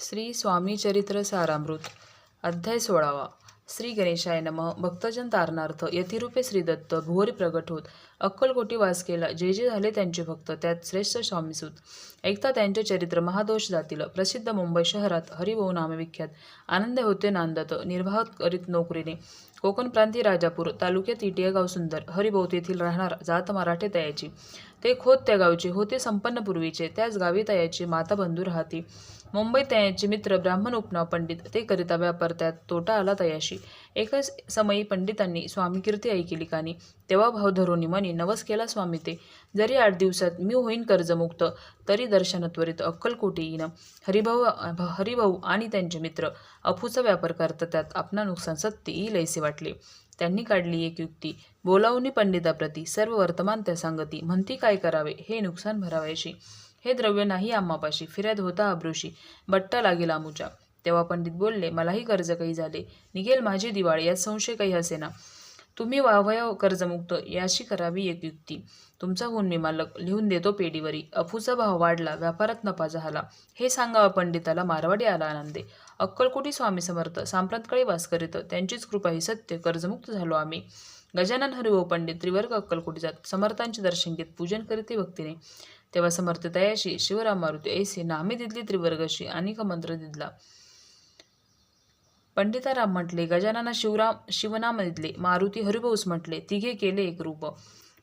श्री स्वामी चरित्र सारामृत अध्याय सोळावा. श्री गणेशाय नम. भक्तजन तारणार्थ यतिरूपे श्रीदत्त भुवरी प्रगट होत. अक्कलकोटी वास केला जे जे झाले त्यांचे भक्त त्यात श्रेष्ठ स्वामीसूत ऐकता त्यांचे चरित्र महादोष जातील. प्रसिद्ध मुंबई शहरात हरिभाऊ नामविख्यात आनंद होते नांदत. निर्वाह करीत नोकरीने. कोकण प्रांती राजापूर तालुक्यात इटिया सुंदर. हरिभाऊ तेथील राहणार जात मराठे तयाची. ते खोत त्या गावचे होते संपन्न पूर्वीचे त्याच गावी तयाची माता बंधू राहती. मुंबईत तयाचे मित्र ब्राह्मण उपनाव पंडित ते करिता व्यापार त्यात तोटा आला तयाशी. एकच समयी पंडितांनी स्वामी कीर्ती ऐकली कानी. तेव्हा भाव धरोनी मनी नवस केला स्वामी ते. जरी आठ दिवसात मी होईन कर्जमुक्त तरी दर्शन त्वरित अक्कलकोटी येईन? हरिभाऊ हरिभाऊ आणि त्यांचे मित्र अफूचा व्यापार करता त्यात आपणा नुकसान सत्य येईल ऐसे वाटले. त्यांनी काढली एक युक्ती. बोलावून पंडिताप्रती सर्व वर्तमान त्या सांगती. म्हणती काय करावे? हे नुकसान भरावयाशी हे द्रव्य नाही आम्हापाशी. फिर्याद होता अब्रुशी. बट्टा लागेल आमुच्या. तेव्हा पंडित बोलले मलाही कर्ज काही झाले. निघेल माझी दिवाळी. यात संशय काही असेना तुम्ही वावयव कर्जमुक्त याशी करावी एक युक्ती. तुमचा गुण मी मालक लिहून देतो पेढीवरी. अफूचा भाव वाढला व्यापारात नफा झाला. हे सांगावं पंडिताला मारवाडी आला आनंदे. अक्कलकोटी स्वामी समर्थ सांप्रतकाळी वास करीत त्यांचीच कृपा ही सत्य कर्जमुक्त झालो आम्ही. गजानन हरिओ पंडित त्रिवर्ग अक्कलकोटी जात समर्थांचे दर्शन घेत पूजन करीते भक्तीने. तेव्हा समर्थ तयाशी शिवराम मारुती ऐसे नामे दिदली त्रिवर्गशी अनेक मंत्र दिदला पंडिताराम म्हटले गजानन शिवराम शिवनाम दिले मारुती हरिभाऊस म्हटले तिघे केले एक रूप.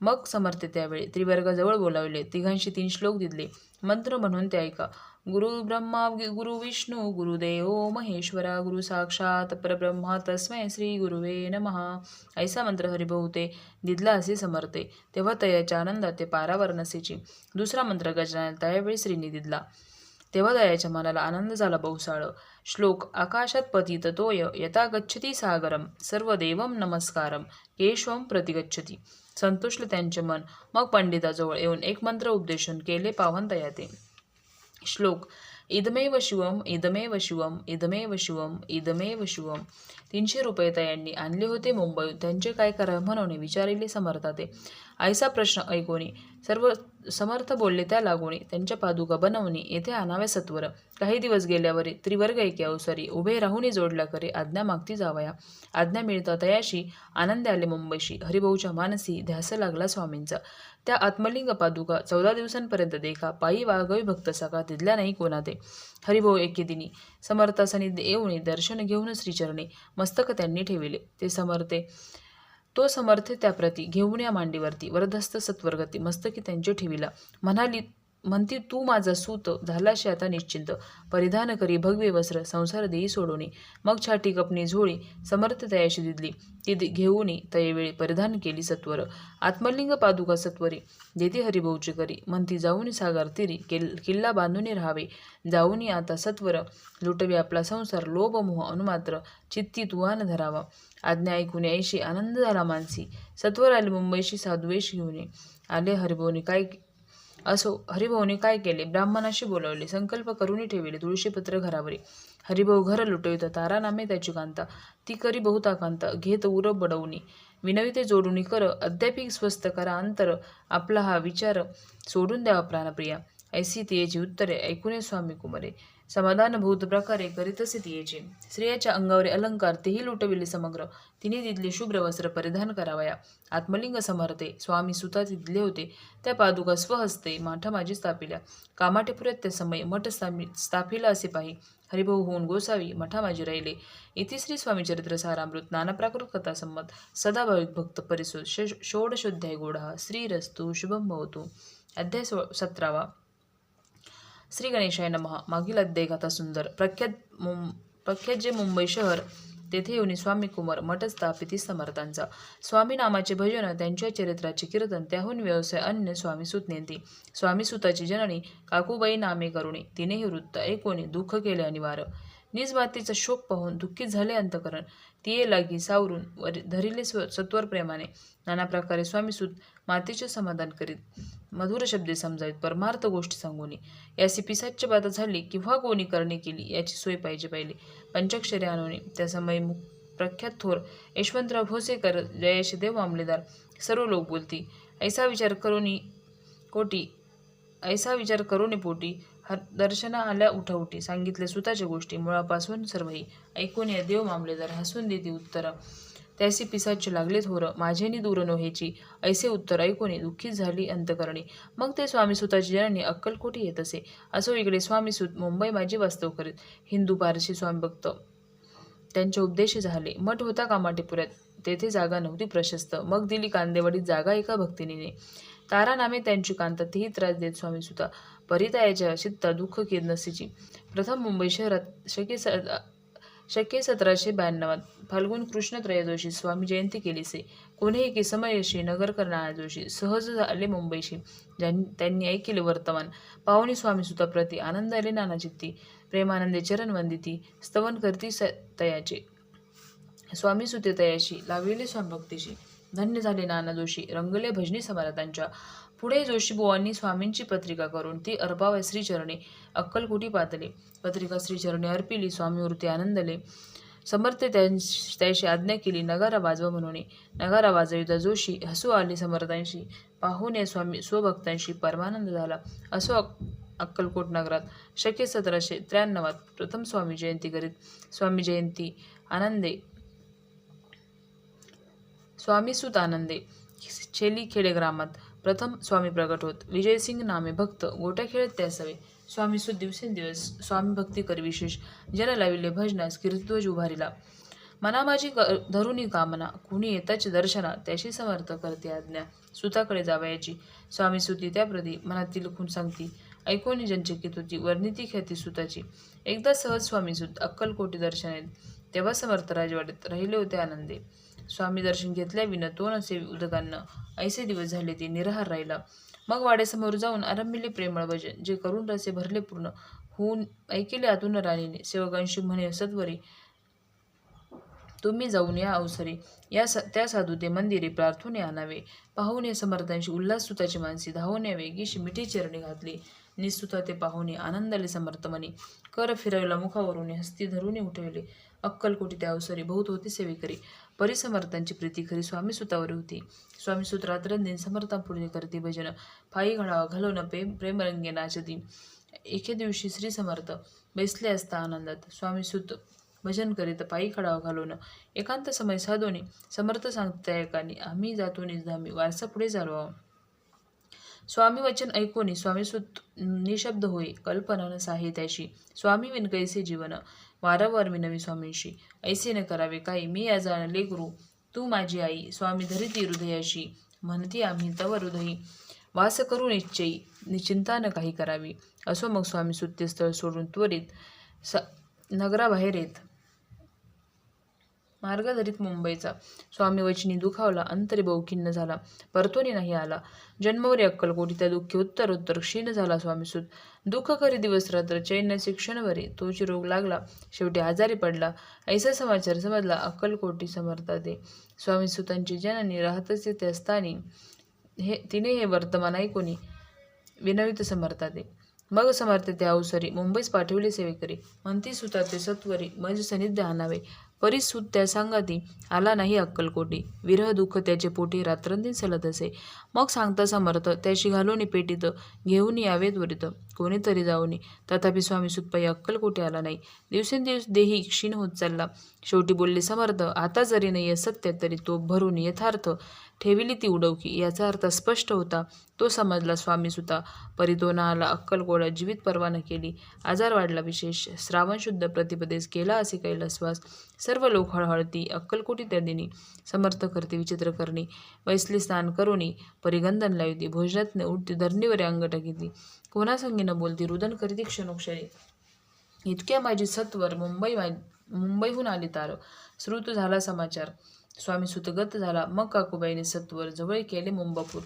मग समर्थ त्यावेळी. त्रिवर्गाजवळ बोलावले. तिघांशी तीन श्लोक दिले. मंत्र म्हणून ते ऐका. गुरु ब्रह्मा गुरु विष्णू गुरुदेव महेश्वरा गुरु साक्षात परब्रह्मा तस्मै श्री गुरुवे नमहा ऐसा मंत्र हरिभाऊ ते दिदला असे समर्थे. तेव्हा तयाच्या आनंदात ते पारावर नसेची दुसरा मंत्र गजानन त्यावेळी श्रीनी दिदला. तेव्हा दयाच्या मनाला आनंद झाला बहुसाळ श्लोक आकाशात पतित तोय यथा गच्छती सागरम सर्व देवम नमस्कारम केशवम प्रतिगच्छती. संतुष्ट त्यांचे मन. मग पंडिताजवळ येऊन एक मंत्र उपदेशन केले पावन तयाते श्लोक इदमेव शिवम इदमेव शिवम इदमेव शिवम इदमेव शिवम तीनशे रुपये तयांनी आणले होते मुंबईत त्यांचे काय करावे म्हणून विचारिले समर्थाते ऐसा प्रश्न ऐकोनी. सर्व समर्थ बोलले त्या लागोनी. त्यांच्या पादुका बनवणी येथे आणाव्या सत्वर. काही दिवस गेल्यावर त्रिवर्ग एके अवसरी उभे राहूनही जोडल्या करे. आज्ञा मागती जावया. आज्ञा मिळता तयाशी आनंद आले मुंबईशी. हरिभाऊच्या मानसी ध्यास लागला स्वामींचा. त्या आत्मलिंग पादुका चौदा दिवसांपर्यंत देखा पायी वाघवी भक्त सका तिथल्या नाही कोणा ते हरिभाऊ एके दिनी समर्थासनी देऊने दर्शन घेऊन श्रीचरणे मस्तक त्यांनी ठेविले. ते समर्थे तो समर्थ त्याप्रती घेऊन या मांडीवरती वरदस्त सत्वरगती मस्तकी त्यांचे ठेविला. म्हणाली म्हणती तू माझा सूत झालाशी आता निश्चिंत. परिधान करी भगवे वस्त्र संसार देई सोडोनी. मग छाटी कपणी झोळी समर्थ तयाशी दिदली. ती घेऊनी तयवेळी परिधान केली सत्वर. आत्मलिंग पादुका सत्वरी. देती हरिभाऊची करी. म्हणती जाऊनी सागर तिरी. किल किल्ला बांधून राहावे. जाऊनी आता सत्वर. लुटवे आपला संसार. लोभ मोह अनुमात्र. चित्ती तुवान धरावा. आज्ञा ऐकून ऐशी आनंद झाला मानसी. सत्वर आले मुंबईशी साधुवेश घेऊन ये. आले हरिभाऊनी काय असो हरिभाऊने काय केले? ब्राह्मणाशी बोलावले. संकल्प करूनही ठेविले. तुळशीपत्र घरावरी. हरिभाऊ घर लुटवित तारा नामे त्याची कांता. ती करी बहुताकांत घेत उर बडवणी. विनविते जोडूनी कर अद्यापी स्वस्त करा अंतर. आपला हा विचार सोडून द्यावा प्राणप्रिया. ऐसी तियेची उत्तरे ऐकूने स्वामी कुमारे. समाधानभूत प्रकारे करीतसे तियेचे स्त्रियाच्या अंगावरे अलंकार तेही लुटविले समग्र. तिने तिथले शुभ्र वस्त्र परिधान करावया. आत्मलिंग समर्थे. स्वामी सुता दिले होते. त्या पादुका स्वहस्ते माठा माझी स्थापिल्या. कामाठेपुऱ्यात त्या समय मठ स्थापि स्थापिला असे पाही. हरिभाऊ होऊन गोसावी मठा माझी राहिले. इथे श्री स्वामी चरित्र सारामृत नाना प्राकृत कथा संमत सदाभाविक भक्त परिसोद षोडशोध्याय गोडा. श्रीरस्तु शुभम भवतु. अध्याय सो सतरावा. श्री गणेशाय नमहा मागील अध्याय सुंदर. प्रख्यात मुं प्रख्यात जे मुंबई शहर तेथे येऊन स्वामी कुमार मठ स्थापिती समर्थांचा. स्वामी नामाचे भजन त्यांच्या चरित्राचे कीर्तन त्याहून व्यवसाय अन्य स्वामी सुत नेती स्वामी सुताची जननी काकूबाई नामे करुणी तिनेही वृत्त ऐकोणी दुःख केले अनिवार्य. निज मातेचा शोक पाहून दुःखी झाले अंतकरण. तिये लागी सावरून वर धरिले स्व सत्वर प्रेमाने. नाना प्रकारे स्वामीसूत मातेचे समाधान करीत. मधुर शब्दे समजावीत. परमार्थ गोष्टी सांगूनी यासी पिसाच्य बाधा झाली किंवा कोणी करणे केली याची सोय पाहिजे पाहिली. पंचाक्षरे आणवणे त्या समय मुख प्रख्यात थोर यशवंतराव भोसेकर जयेश देव मामलेदार सर्व लोक बोलती ऐसा विचार करूनी कोटी ऐसा विचार करूनी पोटी हर दर्शना आल्या उठाउठी सांगितले सुताच्या गोष्टी मुळापासून सर्वही ऐकून या देव मामलेदार हसून देती उत्तरा. त्यासी पिसाचे लागले थोर माझेनी दूर नोहेची ऐसे उत्तर ऐकून दुःखीत झाली अंतकरणी. मग ते स्वामी सुताची जननी अक्कलकोटी येत असे. असो इकडे स्वामी सुत मुंबई माझी वास्तव करीत. हिंदू पारशी स्वामी भक्त. त्यांचे उपदेश झाले. मठ होता कामाटीपुऱ्यात तेथे जागा नव्हती प्रशस्त. मग दिली कांदेवाडीत जागा एका भक्तिनीने. तारा नामे त्यांची कांता तीही त्रास देत स्वामी सुता. परितायाच्या चित्ता दुःख केद नसेची प्रथम मुंबई शहरात शके शक्य शके सतराशे ब्याण्णवात फाल्गुन कृष्ण त्रयोदशी स्वामी जयंती केलीसे. कोणीही की समयशी नगर करणारा जोशी सहज झाले मुंबईशी. ज्यां त्यांनी ऐकिले वर्तमान. पाहुणी स्वामी सुद्धा प्रती आनंद आले नाना चित्ती प्रेमानंदे चरण वंदिती स्तवन करती स तयाचे. स्वामी सुते तयाशी लाविले स्वामभक्तीशी धन्य झाले नाना जोशी रंगले भजनी समर्थांच्या पुढे जोशीबुवांनी स्वामींची पत्रिका करून ती अर्पाव श्रीचरणी अक्कलकोटी पातली पत्रिका श्रीचरणी अर्पिली स्वामीवृत्ती आनंदले. समर्थ त्यांशी त्याशी आज्ञा केली नगारा वाजवा म्हणून. नगारा वाजविता जोशी हसू आली समर्थांशी. पाहून या स्वामी स्वभक्तांशी परमानंद झाला. असो अक्कलकोट नगरात शके सतराशे त्र्याण्णवात प्रथम स्वामी जयंती करीत. स्वामी जयंती आनंदे. स्वामीसुत आनंदे. छेली खेडे ग्रामात प्रथम स्वामी प्रगट होत. विजयसिंग नामे भक्त गोट्या खेळत त्यासवे. स्वामी सुत दिवसेंदिवस स्वामी भक्ती कर विशेष जन लाविले भजनास कीर्तध्वज उभारिला. मना माझी क- धरुणी कामना कुणी येताचे दर्शना त्याशी समर्थ करते आज्ञा सुताकडे जावयाची. स्वामी सुती त्याप्रती मनातील खून सांगती. ऐकून जनचकित होती वर्णिती ख्याती सुताची. एकदा सहज स्वामी सुत अक्कलकोटी दर्शनेत तेव्हा समर्थ राजवाड्यात राहिले होते आनंदे. स्वामी दर्शन घेतल्या विना तो नसे उदकांना ऐसे दिवस झाले ते निराहार राहिला. मग वाड्यासमोर जाऊन आरंभिले प्रेमळ भजन जे करून रसे भरले पूर्ण होऊन ऐकले आतून राणीने. सेवकांशी म्हणे सत्वरी तुम्ही जाऊन या अवसरी. या सा त्या साधू ते मंदिरे प्रार्थने आणावे. पाहून या समर्थांशी उल्हास सुताची धावून यावे. वेगीशी मिठी चरणी घातली. निस्तुता ते पाहुणे आनंदाले समर्थ मनी कर फिरवला मुखावरून हस्ती धरून उठवले. अक्कलकोटी त्या अवसरी बहुत होती सेवेकरी. परिसमर्थांची प्रीती खरी स्वामी सुतावर होती. स्वामी सुत रात्रंदिन समर्थांपुढे करते भजन. पायी घडावा घालवणं प्रेम प्रेमरंगे नाचती. एके दिवशी श्री समर्थ बैसले असता आनंदात. स्वामी सुत भजन करीत पायी खडाव घालवणं एकांत समय साधोनी समर्थ सांगता एकाने आम्ही जातो निधामी वारसा पुढे चालवा स्वामी वचन ऐकून स्वामी सुत निशब्द होई कल्पना न त्याशी. स्वामी विनकैसे जीवन वारंवार विनवी स्वामींशी. ऐसे न करावे काही. मी या जाणले गुरु. तू माझी आई. स्वामी धरिती हृदयाशी. म्हणती आम्ही तव हृदयी. वास करू निश्चयी निश्चिंता न काही करावी. असो मग स्वामी सुत्यस्थळ सोडून त्वरित स नगराबाहेर येत. मार्ग धरीत मुंबईचा. स्वामी वचनी दुखावला अंतरी बहुखिन्न झाला परतोनी नाही आला. जन्मवरी अक्कलकोटी त्या दुःखी उत्तर उत्तर क्षीण झाला स्वामीसूत दुःख करी दिवस रात्र चैन शिक्षणवरी तोची रोग लागला शेवटी आजारी पडला. ऐसा समाचार समजला अक्कलकोटी समर्था दे स्वामीसुतांची जननी राहतच त्या स्थानी हे तिने हे वर्तमान ऐकून विनवित समर्था दे मग समर्थ त्या अवसरी मुंबईस पाठवले सेवेकरी. मंती सुता ते सत्वरी मज सनिध्य आणावे. परिसूत त्या सांगाती आला नाही अक्कलकोटी. विरह दुःख त्याचे पोटी रात्रंदिन सलत असे. मग सांगता समर्थ त्याशी घालून पेटीत घेऊन यावेत वरित. कोणीतरी जाऊनी तथापि स्वामी सुतपाई कुठे आला नाही. दिवसेंदिवस देही क्षीण होत चालला. शेवटी बोलले समर्थ आता जरी नाही आहे सत्य तरी तो भरून यथार्थ ठेविली ती उडवकी याचा अर्थ स्पष्ट होता तो समजला स्वामी सुता परी आला अक्कलकोडा जीवित परवाना केली. आजार वाढला विशेष. श्रावण शुद्ध प्रतिपदेस केला असे कैलासवास. सर्व लोक हळहळती अक्कलकोटी त्या दिनी? समर्थ करते विचित्र करणी. वैसली स्नान करुणी परिगंधन लावती भोजनात उठती धरणीवर अंग टाकीती कोणासंगी न बोलती रुदन करीती क्षणोक्षरी इतक्या माझी सत्वर मुंबई मा मुंबईहून आली तार. श्रुत झाला समाचार. स्वामी सुतगत झाला. मग काकूबाईने सत्वर जवळ केले मुंबापूर.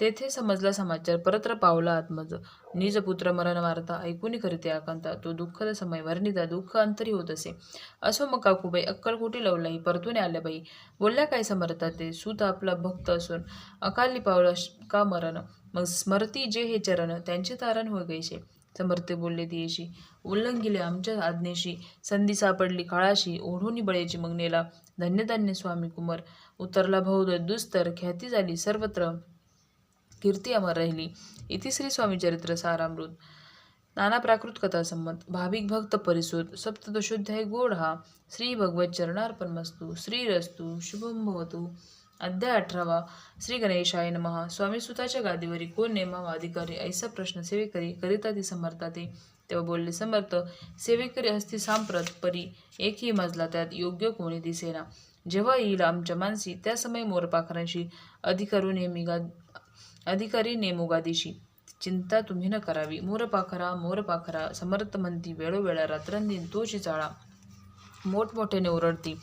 तेथे समजला समाचार. परत्र पावला आत्मज. निज पुत्र मरण मारता. ऐकून करीते आकांता. तो दुःखद समय वर्णिता. दुःख अंतरी होत असे. असो मग काकूबाई अक्कलकोटी लवलाही? परतून आल्या बाई. बोलल्या काय समर्था ते? सुत आपला भक्त असून अकाली पावला का मरण? मग स्मरती जे हे चरण त्यांचे तारण होय गैसे. समर्थ बोलले तियेशी उल्लंघिले आमच्या आज्ञेशी संधी सापडली काळाशी ओढोनी बळेची मग नेला धन्यधान्य स्वामी कुमार. उतरला भाऊ दुस्तर ख्याती झाली सर्वत्र कीर्ती अमर राहिली. इति श्री स्वामी चरित्र सारामृत. नाना प्राकृत कथा संमत. भाविक भक्त परिसुत. सप्तदशोध्याय गोड हा. श्री भगवत चरणार्पणमस्तू. श्री श्रीरस्तू. शुभम भवतु. अध्याय अठरावा. श्री गणेशाय नमः. स्वामी सुताच्या गादीवरी कोण नेमावा अधिकारी ऐसा प्रश्न सेवेकरी करिता ती समर्था ते तेव्हा बोलले समर्थ सेवेकरी हस्ती सांप्रत परी एकही मजला त्यात योग्य कोणी दिसेना. जेव्हा येईल आमच्या मानसी त्या समय मोरपाखरांशी अधिकारू नेमी गा अधिकारी नेमोगादीशी चिंता तुम्ही न करावी. मोरपाखरा मोरपाखरा समर्थ म्हणती वेळोवेळा रात्रंदिन तोची चाळा. मोठमोठ्याने ओरडती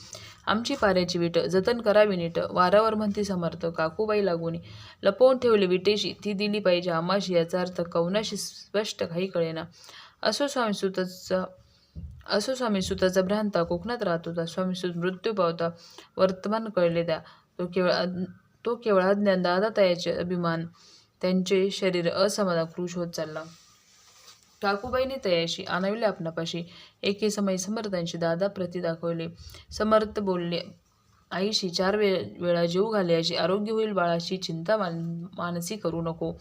आमची पाऱ्याची विट जतन करावी नीट. वारावर म्हणती समर्थ काकूबाई लागुनी लपवून ठेवली विटेशी ती दिली पाहिजे आमाशी याचा अर्थ कवनाशी स्पष्ट काही कळेना. असो स्वामी सुताचा असो स्वामी सुताचा भ्रांता कोकणात राहत होता स्वामी सुत मृत्यू पावता वर्तमान कळले द्या. तो केवळ तो केवळ अज्ञान दादा तयाचे अभिमान त्यांचे शरीर असमाधान कृश होत चालला. काकूबाईने तयाशी आणविले आपणापाशी. एके समय समर्थांशी दादा प्रती दाखवले. समर्थ बोलले आईशी चार वे वेळा जीव घालायची आरोग्य होईल बाळाची चिंता मान मानसी करू नको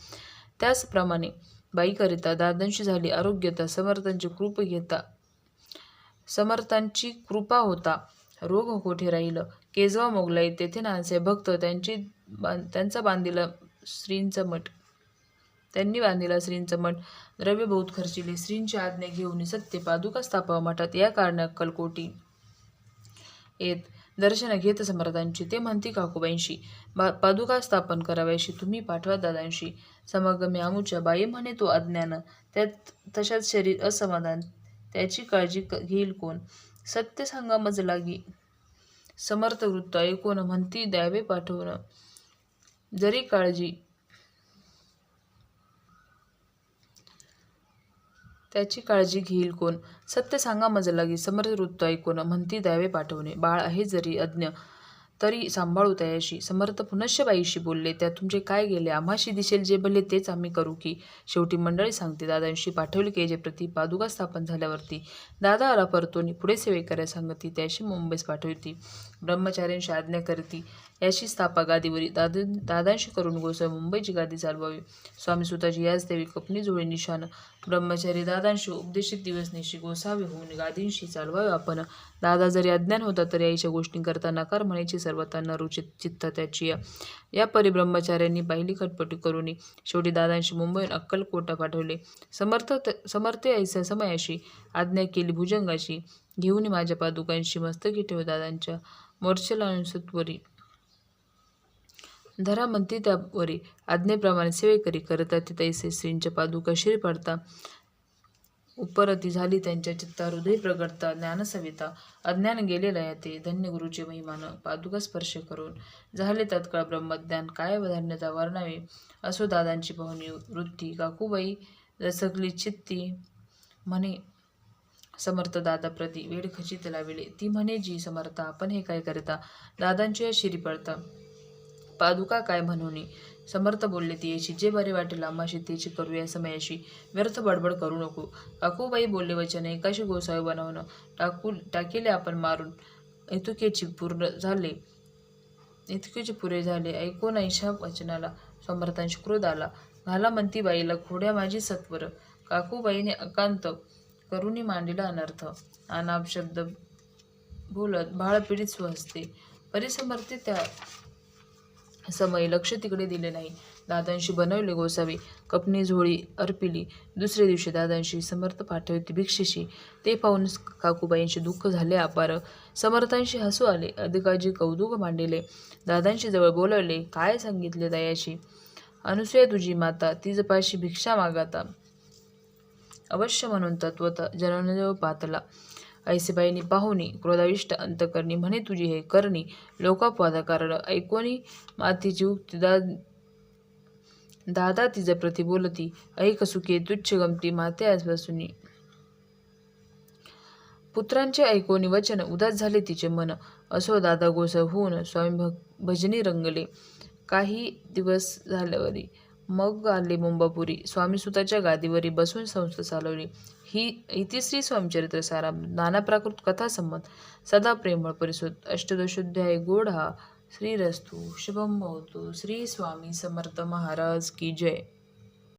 त्याचप्रमाणे बाईकरिता दादांशी झाली आरोग्यता समर्थांची कृप घेता समर्थांची कृपा होता. रोग कोठे राहिलं? केजवा मोगलाई तेथे नानसे भक्त त्यांची बां त्यांचा बांधिला श्रींचा मठ. त्यांनी बांधिला श्रींचं मठ द्रव्य बहुत खर्चिले श्रींची आज्ञा घेऊन सत्य पादुका स्थापवा मठात या कारण कलकोटी येत दर्शन घेत समर्थांची. ते म्हणती काकूबाईंशी बा पादुका स्थापन कराव्याशी तुम्ही पाठवा दादांशी. समगमे आमूच्या बाई म्हणे तो अज्ञान. त्यात तशात शरीर असमाधान. त्याची काळजी क- घेईल कोण? सत्य सांगा मज लागी. समर्थ वृत्त ऐकून म्हणती द्यावे पाठवणं. जरी काळजी त्याची काळजी घेईल कोण? सत्य सांगा मज लागी समर्थ ऐकून म्हणती द्यावे पाठवणे. बाळ आहे जरी अज्ञ तरी सांभाळू तयाशी समर्थ पुनश्यबाईशी बोलले त्या तुमचे काय गेले? आम्हाशी दिसेल जे भले तेच आम्ही करू की? शेवटी मंडळी सांगते दादांशी पाठवली की जे प्रति पादुका स्थापन झाल्यावरती. दादा आला परतोनी पुढे सेवेकऱ्या सांगती त्याशी मुंबईस पाठवती. ब्रह्मचार्यांशी आज्ञा करती. याची स्थापा गादीवरी. दाद दादांशी करून गोसावी मुंबईची गादी चालवावी. स्वामी सुताची याच देवी कपनी जुळे निशाण. ब्रह्मचारी दादांशी उपदेशित दिवस निशी गोसावे होऊन गादींशी चालवावे आपण. दादा जरी अज्ञान होता तरी आईच्या गोष्टी करता नकार म्हणायची सर्वतांना रुचित चित्त त्याची. या परी ब्रह्मचार्यांनी पाहिली खटपटी करून शेवटी दादांशी मुंबईहून अक्कलकोटा पाठवले. समर्थ समर्थ यायच्या समयाशी. आज्ञा केली भुजंगाशी घेऊन माझ्या पादुकांशी मस्तकी ठेव दादांच्या मोर्चलानुसत्वरी धरा म्हणती त्यावरी आज्ञेप्रमाणे सेवेकरी करता ती तैसे श्रींच्या पादुका शिरी पडता. उपरती झाली त्यांच्या चित्ता हृदय प्रगटता. ज्ञानसविता. अज्ञान गेलेला आहे ते. धन्य गुरुचे महिमान. पादुका स्पर्श करून. झाले तत्काळ ब्रह्मज्ञान. काय धन्यता वर्णावे. असो दादांची पाहुणी. वृत्ती. काकूबाई रसकली चित्ती. म्हणे समर्थ दादा प्रती वेळ खचित लाविले. ती म्हणे जी समर्थ आपण हे काय करता? दादांची या शिरी पडता पादुका काय म्हणून? समर्थ बोलले ती याची जे बरे वाटेल आम्हाशी तेची करूया समयाशी. व्यर्थ बडबड करू नको. काकूबाई बोलले वचन एकाशी गोसावी बनवणं? टाकू टाकेले आपण मारून. इतुकेची पूर्ण झाले. इतकेचे पुरे झाले. ऐकून ऐशा वचनाला. समर्थांशी क्रोध आला. घाला म्हणती बाईला खोड्या माझी सत्वर. काकूबाईने अकांत करुणी मांडिला अनर्थ. अनाप शब्द बोलत बाळ पीडित स्वहस्ते परिसमर्थे त्या समय लक्ष तिकडे दिले नाही. दादांशी बनवले गोसावी. कपनी झोळी अर्पिली. दुसऱ्या दिवशी दादांशी समर्थ पाठवते भिक्षेशी. ते पाहून काकूबाईंचे दुःख झाले अपार. समर्थांशी हसू आले. अधिकाजी कौतुक मांडिले. दादांशी जवळ बोलवले. काय सांगितले दयाशी? अनुसूया तुझी माता. तिजपाशी भिक्षा मागाता. अवश्य म्हणून तत्वत जननदेव पातला. ऐसेबाईंनी पाहुणी क्रोधाविष्ट अंतकरणी म्हणे तुझी हे करणी लोकापवादा कारण ऐकोनी मातीची उक्ती दा दादा तिच्या प्रति बोलती ऐक सुखे तुच्छ गमती माते आजपासून. पुत्रांचे ऐकोनी वचन उदास झाले तिचे मन. असो दादा गोसव होऊन स्वामी भजनी रंगले. काही दिवस झाल्यावरी मग आले मुंबापुरी. स्वामीसुताच्या गादीवरी बसून संस्था चालवली. ही इतिश्री स्वामीचरित्र सारा नाना प्राकृत कथा संमत सदा प्रेमळ परिसुत. अष्टदशोध्याय गोड हा श्रीरस्तु शुभम भवतो श्री स्वामी समर्थ महाराज की जय.